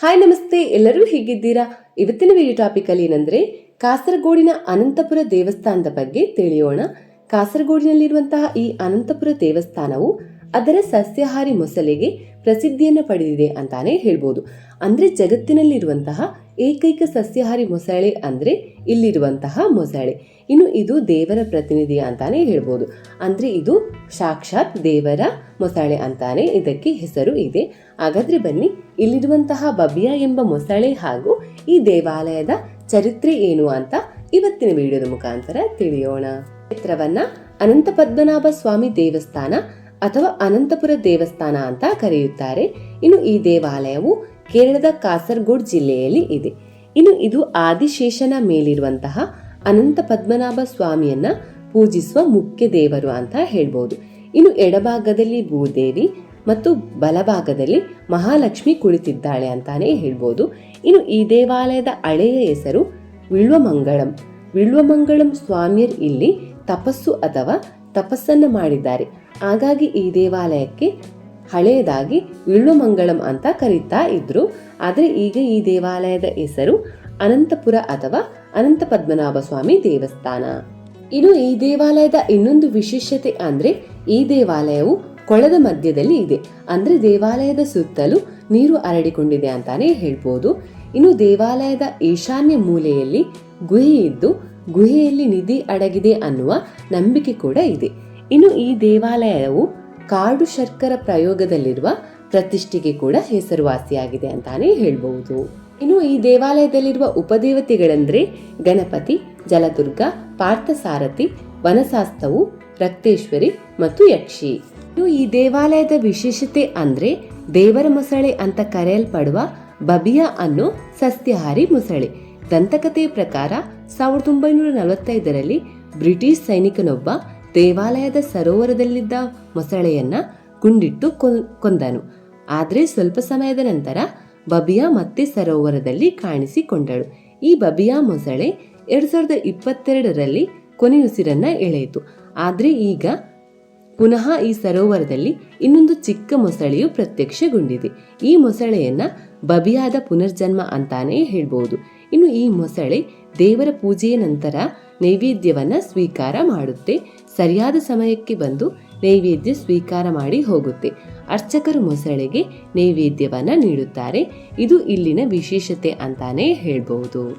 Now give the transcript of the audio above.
Hi, ನಮಸ್ತೆ. ಎಲ್ಲರೂ ಹೇಗಿದ್ದೀರಾ? ಇವತ್ತಿನ ವಿಡಿಯೋ ಟಾಪಿಕ್ ಅಲ್ಲಿ ಏನಂದ್ರೆ, ಕಾಸರಗೋಡಿನ ಅನಂತಪುರ ದೇವಸ್ಥಾನದ ಬಗ್ಗೆ ತಿಳಿಯೋಣ. ಕಾಸರಗೋಡಿನಲ್ಲಿರುವಂತಹ ಈ ಅನಂತಪುರ ದೇವಸ್ಥಾನವು ಅದರ ಸಸ್ಯಾಹಾರಿ ಮೊಸಳೆಗೆ ಪ್ರಸಿದ್ಧಿಯನ್ನು ಪಡೆದಿದೆ ಅಂತಾನೆ ಹೇಳ್ಬೋದು. ಅಂದ್ರೆ ಜಗತ್ತಿನಲ್ಲಿರುವಂತಹ ಏಕೈಕ ಸಸ್ಯಾಹಾರಿ ಮೊಸಳೆ ಅಂದರೆ ಇಲ್ಲಿರುವಂತಹ ಮೊಸಳೆ. ಇನ್ನು ಇದು ದೇವರ ಪ್ರತಿನಿಧಿ ಅಂತಾನೆ ಹೇಳ್ಬೋದು. ಅಂದರೆ ಇದು ಸಾಕ್ಷಾತ್ ದೇವರ ಮೊಸಳೆ ಅಂತಾನೆ ಇದಕ್ಕೆ ಹೆಸರು ಇದೆ. ಹಾಗಾದ್ರೆ ಬನ್ನಿ, ಇಲ್ಲಿರುವಂತಹ ಬಬಿಯಾ ಎಂಬ ಮೊಸಳೆ ಹಾಗೂ ಈ ದೇವಾಲಯದ ಚರಿತ್ರೆ ಏನು ಅಂತ ಇವತ್ತಿನ ವಿಡಿಯೋದ ಮುಖಾಂತರ ತಿಳಿಯೋಣ. ಚಿತ್ರವನ್ನ ಅನಂತ ಪದ್ಮನಾಭ ಸ್ವಾಮಿ ದೇವಸ್ಥಾನ ಅಥವಾ ಅನಂತಪುರ ದೇವಸ್ಥಾನ ಅಂತ ಕರೆಯುತ್ತಾರೆ. ಇನ್ನು ಈ ದೇವಾಲಯವು ಕೇರಳದ ಕಾಸರಗೋಡ್ ಜಿಲ್ಲೆಯಲ್ಲಿ ಇದೆ. ಇನ್ನು ಇದು ಆದಿಶೇಷನ ಮೇಲಿರುವಂತಹ ಅನಂತ ಪದ್ಮನಾಭ ಸ್ವಾಮಿಯನ್ನ ಪೂಜಿಸುವ ಮುಖ್ಯ ದೇವರು ಅಂತ ಹೇಳ್ಬೋದು. ಇನ್ನು ಎಡಭಾಗದಲ್ಲಿ ಭೂದೇವಿ ಮತ್ತು ಬಲಭಾಗದಲ್ಲಿ ಮಹಾಲಕ್ಷ್ಮಿ ಕುಳಿತಿದ್ದಾಳೆ ಅಂತಾನೆ ಹೇಳ್ಬೋದು. ಇನ್ನು ಈ ದೇವಾಲಯದ ಹಳೆಯ ಹೆಸರು ವಿಳ್ವಮಂಗಳಂ. ವಿಳ್ವಮಂಗಳಂ ಸ್ವಾಮಿಯರ್ ಇಲ್ಲಿ ತಪಸ್ಸು ಅಥವಾ ತಪಸ್ಸನ್ನು ಮಾಡಿದ್ದಾರೆ. ಹಾಗಾಗಿ ಈ ದೇವಾಲಯಕ್ಕೆ ಹಳೆಯದಾಗಿ ವಿಳ್ಳುಮಂಗಳಂ ಅಂತ ಕರೀತಾ ಇದ್ರು. ಆದರೆ ಈಗ ಈ ದೇವಾಲಯದ ಹೆಸರು ಅನಂತಪುರ ಅಥವಾ ಅನಂತ ಪದ್ಮನಾಭ ಸ್ವಾಮಿ ದೇವಸ್ಥಾನ. ಇನ್ನು ಈ ದೇವಾಲಯದ ಇನ್ನೊಂದು ವಿಶೇಷತೆ ಅಂದ್ರೆ ಈ ದೇವಾಲಯವು ಕೊಳದ ಮಧ್ಯದಲ್ಲಿ ಇದೆ. ಅಂದ್ರೆ ದೇವಾಲಯದ ಸುತ್ತಲೂ ನೀರು ಹರಡಿಕೊಂಡಿದೆ ಅಂತಾನೆ ಹೇಳ್ಬೋದು. ಇನ್ನು ದೇವಾಲಯದ ಈಶಾನ್ಯ ಮೂಲೆಯಲ್ಲಿ ಗುಹೆ ಇದ್ದು ಗುಹೆಯಲ್ಲಿ ನಿಧಿ ಅಡಗಿದೆ ಅನ್ನುವ ನಂಬಿಕೆ ಕೂಡ ಇದೆ. ಇನ್ನು ಈ ದೇವಾಲಯವು ಕಾಡು ಶರ್ಕರ ಪ್ರಯೋಗದಲ್ಲಿರುವ ಪ್ರತಿಷ್ಠೆಗೆ ಕೂಡ ಹೆಸರುವಾಸಿಯಾಗಿದೆ ಅಂತಾನೆ ಹೇಳಬಹುದು. ಇನ್ನು ಈ ದೇವಾಲಯದಲ್ಲಿರುವ ಉಪದೇವತೆಗಳೆಂದ್ರೆ ಗಣಪತಿ, ಜಲದುರ್ಗ, ಪಾರ್ಥಸಾರಥಿ, ವನಸಾಸ್ತವು, ರಕ್ತೇಶ್ವರಿ ಮತ್ತು ಯಕ್ಷಿ. ಇನ್ನು ಈ ದೇವಾಲಯದ ವಿಶೇಷತೆ ಅಂದ್ರೆ ದೇವರ ಮೊಸಳೆ ಅಂತ ಕರೆಯಲ್ಪಡುವ ಬಬಿಯಾ ಅನ್ನೋ ಸಸ್ಯಹಾರಿ ಮೊಸಳೆ. ದಂತಕಥೆಯ ಪ್ರಕಾರ ಸಾವಿರದ ಒಂಬೈನೂರ ನಲವತ್ತೈದರಲ್ಲಿ ಬ್ರಿಟಿಷ್ ಸೈನಿಕನೊಬ್ಬ ದೇವಾಲಯದ ಸರೋವರದಲ್ಲಿದ್ದ ಮೊಸಳೆಯನ್ನ ಗುಂಡಿಟ್ಟು ಕೊಂದನು. ಆದರೆ ಸ್ವಲ್ಪ ಸಮಯದ ನಂತರ ಬಬಿಯಾ ಮತ್ತೆ ಸರೋವರದಲ್ಲಿ ಕಾಣಿಸಿಕೊಂಡಳು. ಈ ಬಬಿಯಾ ಮೊಸಳೆ ಎರಡು ಸಾವಿರದ ಇಪ್ಪತ್ತೆರಡರಲ್ಲಿ ಕೊನೆಯುಸಿರನ್ನ ಎಳೆಯಿತು. ಆದ್ರೆ ಈಗ ಪುನಃ ಈ ಸರೋವರದಲ್ಲಿ ಇನ್ನೊಂದು ಚಿಕ್ಕ ಮೊಸಳೆಯು ಪ್ರತ್ಯಕ್ಷಗೊಂಡಿದೆ. ಈ ಮೊಸಳೆಯನ್ನ ಬಬಿಯಾದ ಪುನರ್ಜನ್ಮ ಅಂತಾನೆ ಹೇಳ್ಬೋದು. ಇನ್ನು ಈ ಮೊಸಳೆ ದೇವರ ಪೂಜೆಯ ನಂತರ ನೈವೇದ್ಯವನ್ನ ಸ್ವೀಕಾರ ಮಾಡುತ್ತೆ. ಸರಿಯಾದ ಸಮಯಕ್ಕೆ ಬಂದು ನೈವೇದ್ಯ ಸ್ವೀಕಾರ ಮಾಡಿ ಹೋಗುತ್ತೆ. ಅರ್ಚಕರು ಮೊಸಳೆಗೆ ನೈವೇದ್ಯವನ್ನು ನೀಡುತ್ತಾರೆ. ಇದು ಇಲ್ಲಿನ ವಿಶೇಷತೆ ಅಂತಾನೆ ಹೇಳ್ಬಹುದು